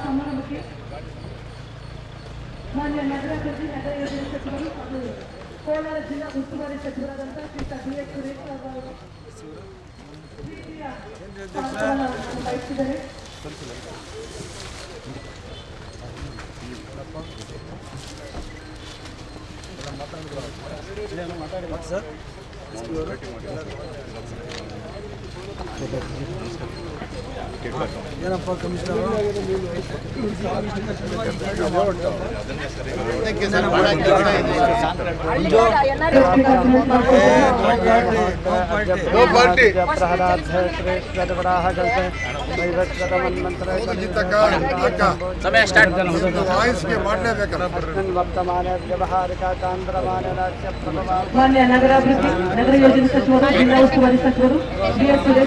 ಸಮಾರಂಭಕ್ಕೆ ಮಾನ್ಯ ನಗರಾಭಿವೃದ್ಧಿ ನಗರ ಯೋಜನೆ ಸಚಿವರು ಹಾಗೂ ಕೋಲಾರ ಜಿಲ್ಲಾ ಉಸ್ತುವಾರಿ ಸಚಿವರಾದಂತಹ ಶ್ರೀಯುತ ಬಿ ಎಸ್ ಸುರೇಶ್ ಅವರು ಪ್ರೀತಿಯ ಸ್ವಾಗತವನ್ನು ಬಯಸಿದ್ದಾರೆ ಏನಪ್ಪ ಕಮಿಷನರ್ ಸಮಯ ಸ್ಟಾರ್ಟ್ ವಾಯ್ಸ್ಗೆ ಮಾಡಲೇಬೇಕಲ್ಲ ಮಾನ್ಯ ನಗರಾಭಿವೃದ್ಧಿ ನಗರ ಯೋಜನೆ ಸಚಿವರು ಜಿಲ್ಲಾ ಉಸ್ತುವಾರಿ ಸಚಿವರು ಬಿ ಎಸ್ ಸುರೇಶ್ ಸರ್ ಅವರು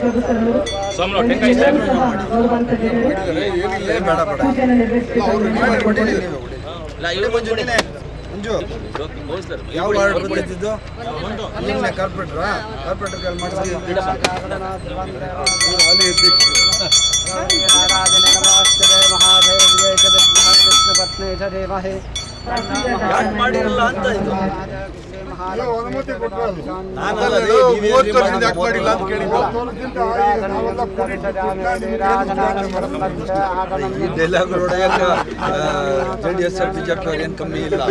ಸದಸ್ಯರು ಇಲ್ಲ ಇವ್ರು ಮಂಜು ಯಾವ ವಾರ್ಡ್ ಬಂದಿದ್ದು? ನೀನೇ ಕಾರ್ಪೊರೇಟ್ರಾ? ಕಾರ್ಪೊರೇಟರ್ ಕಾಲ್ ಮಾಡಿಸಿ ಅಲ್ಲಿ ಅಧ್ಯಕ್ಷರು ಯಾಕೆ ಮಾಡಿರಲ್ಲ ಅಂತ ಇದು? ಜೆ ಡಿ ಎಸ್ ಬಿಜೆಪಿ ಅವ್ರು ಏನು ಕಮ್ಮಿ ಇಲ್ಲ.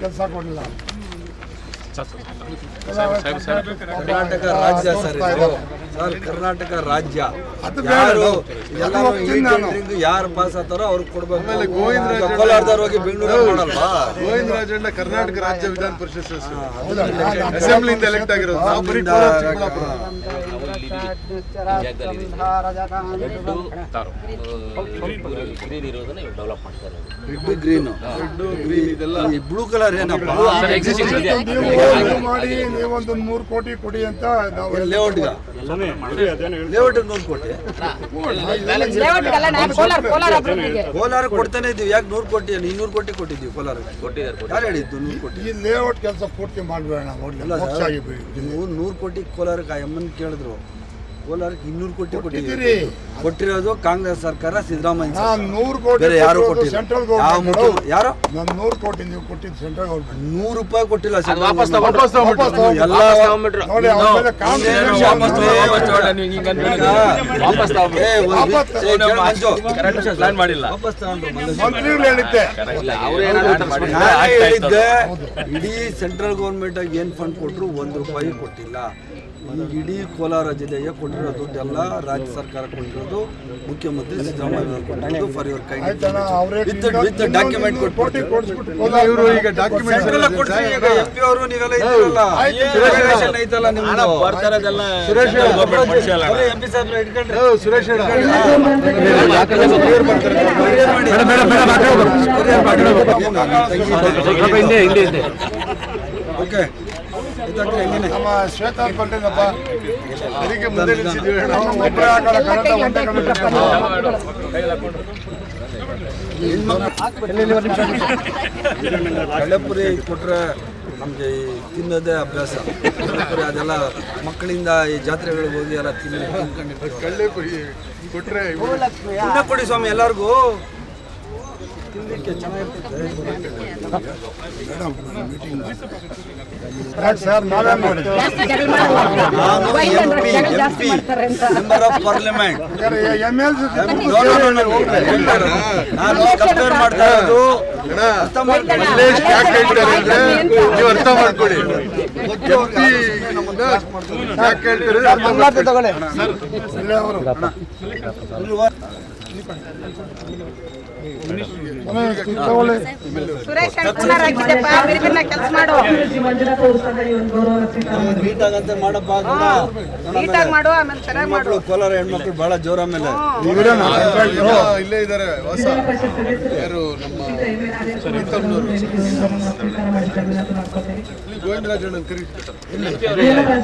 ಕೆಲಸ ಕೊಡಲಿಲ್ಲ ಕರ್ನಾಟಕ ರಾಜ್ಯ ಸರ್ ಇದು. ಸರ್ ಕರ್ನಾಟಕ ರಾಜ್ಯ. ಯಾರು ಪಾಸ್ ಆಗ್ತಾರೋ ಅವ್ರಿಗೆ ಕೊಡ್ಬೇಕು. ಕೋಲಾರದವ್ರು ಹೋಗಿ ಬೆಂಗಳೂರಲ್ಲಿ ಮಾಡಲ್ವಾ? ಗೋವಿಂದ ರಾಜಣ್ಣ ಕರ್ನಾಟಕ ರಾಜ್ಯ ವಿಧಾನ ಪರಿಷತ್ ಸದಸ್ಯರು? ಅಸೆಂಬ್ಲಿಯಿಂದ ಎಲೆಕ್ಟ್ ಆಗಿರೋದು. ನಾವು ಬರೀ. ಗ್ರೀನ್ ಬ್ಲೂ ಕಲರ್ ಏನಪ್ಪ? ಮಾಡಿ ನೀವೊಂದು ಮೂರು ಕೋಟಿ ಕೊಡಿ ಅಂತ ನಾವು ಲೇಔಟ್ಗ ಲೇಔಟ್ ನೂರು ಕೋಟಿ ಕೋಲಾರ ಕೊಡ್ತಾನೆ ಇದೀವಿ. ಯಾಕೆ ನೂರು ಕೋಟಿ ಇನ್ನೂರು ಕೋಟಿ ಕೊಟ್ಟಿದ್ದೀವಿ ಕೋಲಾರ ಕೊಟ್ಟಿದ್ದಾರೆ ಯಾರು ಹೇಳಿದ್ದು ನೂರು ಕೋಟಿ? ಈ ಲೇಔಟ್ ಕೆಲಸ ಪೂರ್ತಿ ಮಾಡ್ಬೇಡ ನಾವು ನೂರು ಕೋಟಿ ಕೋಲಾರಕ್ಕೆ ಆ ಅಮ್ಮನ್ ಕೇಳಿದ್ರು. ಕೋಲಾರಕ್ಕೆ ಇನ್ನೂರು ಕೋಟಿ ಕೊಟ್ಟಿದ್ದೀರಿ. ಕೊಟ್ಟಿರೋದು ಕಾಂಗ್ರೆಸ್ ಸರ್ಕಾರ ಸಿದ್ದರಾಮಯ್ಯ. ನೂರು ಕೋಟಿ ಬೇರೆ ಯಾರು ಕೊಟ್ಟಿಲ್ಲ. ಸೆಂಟ್ರಲ್ ಯಾವ ಗೌರ್ಮೆಂಟ್ ಯಾರು? ನಾನು ನೂರು ಕೋಟಿ ನೀವು ಕೊಟ್ಟಿದ್ದು ಸೆಂಟ್ರಲ್ ಗೌರ್ಮೆಂಟ್ ನೂರು ರೂಪಾಯಿ ಕೊಟ್ಟಿಲ್ಲ. ಎಲ್ಲ ಇಡೀ ಸೆಂಟ್ರಲ್ ಗೌರ್ಮೆಂಟ್ ಏನ್ ಫಂಡ್ ಕೊಟ್ಟರು ಒಂದ್ ರೂಪಾಯಿ ಕೊಟ್ಟಿಲ್ಲ. ಇಡೀ ಕೋಲಾರ ಜಿಲ್ಲೆಗೆ ಕೊಟ್ಟಿರೋ ದುಡ್ಡೆಲ್ಲ ರಾಜ್ಯ ಸರ್ಕಾರ ಕೊಟ್ಟಿರೋದು ಮುಖ್ಯಮಂತ್ರಿ ಸಿದ್ದರಾಮಯ್ಯ ಕೊಟ್ಟಿರೋದು ಫಾರ್ ಯುವರ್ ಕೈ ವಿತ್ ವಿತ್ ಡಾಕ್ಯುಮೆಂಟ್ ಕೋಟಿ ಕೊಟ್ಟು ಇವರು ಈಗ ಡಾಕ್ಯುಮೆಂಟ್ ಸೆಂಟ್ರಲ್ ಕೊಡ್ತೀವಿ ಈಗ ಎಂ ಪಿ ಅವರು ನೀವೆಲ್ಲ ಇದ್ದೀರಲ್ಲ ಐತಲ್ಲ ನಿಮ್ದು? ಬರ್ತಾರದೆಲ್ಲ ಸುರೇಶ್ ಎಂ ಪಿ ಇಟ್ಕೊಂಡ್ರೆ. ಓಕೆ ನಮ್ಮ ಶ್ವೇತಾ ಬಂದಿದ್ದಪ್ಪ. ಅದಕ್ಕೆ ಮುಂದೆ ಒಬ್ಬರೇ ಕನ್ನಡ ಒಂದೇ ಕಳ್ಳೆಪುರಿ ಕೊಟ್ರೆ ನಮಗೆ ತಿನ್ನೋದೇ ಅಭ್ಯಾಸ. ಕಳ್ಳೆಪುರಿ ಅದೆಲ್ಲ ಮಕ್ಕಳಿಂದ ಈ ಜಾತ್ರೆಗಳಿಗೆ ಹೋಗಿ ಎಲ್ಲ ತಿನ್ನ ಕಳ್ಳಪುರಿ ಕೊಡಿ ಸ್ವಾಮಿ ಎಲ್ಲರಿಗೂ. ಮೆಂಬರ್ ಆಫ್ ಪಾರ್ಲಿಮೆಂಟ್ ನಾನು ಕಂಪೇರ್ ಮಾಡ್ತಾ ಇರೋದು ಅಣ್ಣ, ಅರ್ಥ ಮಾಡ್ಕೊಳ್ಳಿ. ಯಾಕೆ ಹೇಳ್ತಾರೆ ಅಂದ್ರೆ ನೀವು ಅರ್ಥ ಮಾಡ್ಕೊಳ್ಳಿ ಯಾಕೆ ಹೇಳ್ತಾರೆ ಸುರೇಶ್ ಆಗಿದ್ದೆಪ್ಪ ಕೆಲಸ ಮಾಡು ನೀಟಾಗಂತ ಮಾಡಪ್ಪ ನೀಟಾಗಿ ಮಾಡು ಆಮೇಲೆ ಚೆನ್ನಾಗಿ ಮಾಡು ಹೆಣ್ಮಕ್ಳು ಕೋಲಾರ ಹೆಣ್ಮಕ್ಳು ಬಹಳ ಜೋರ ಮೇಲೆ ಇಲ್ಲೇ. ಇದ್ದಾರೆ ಹೊಸ ಯಾರು ನಮ್ಮ ಗೋವಿಂದರಾಜ್ ಕರೀತಾರೆ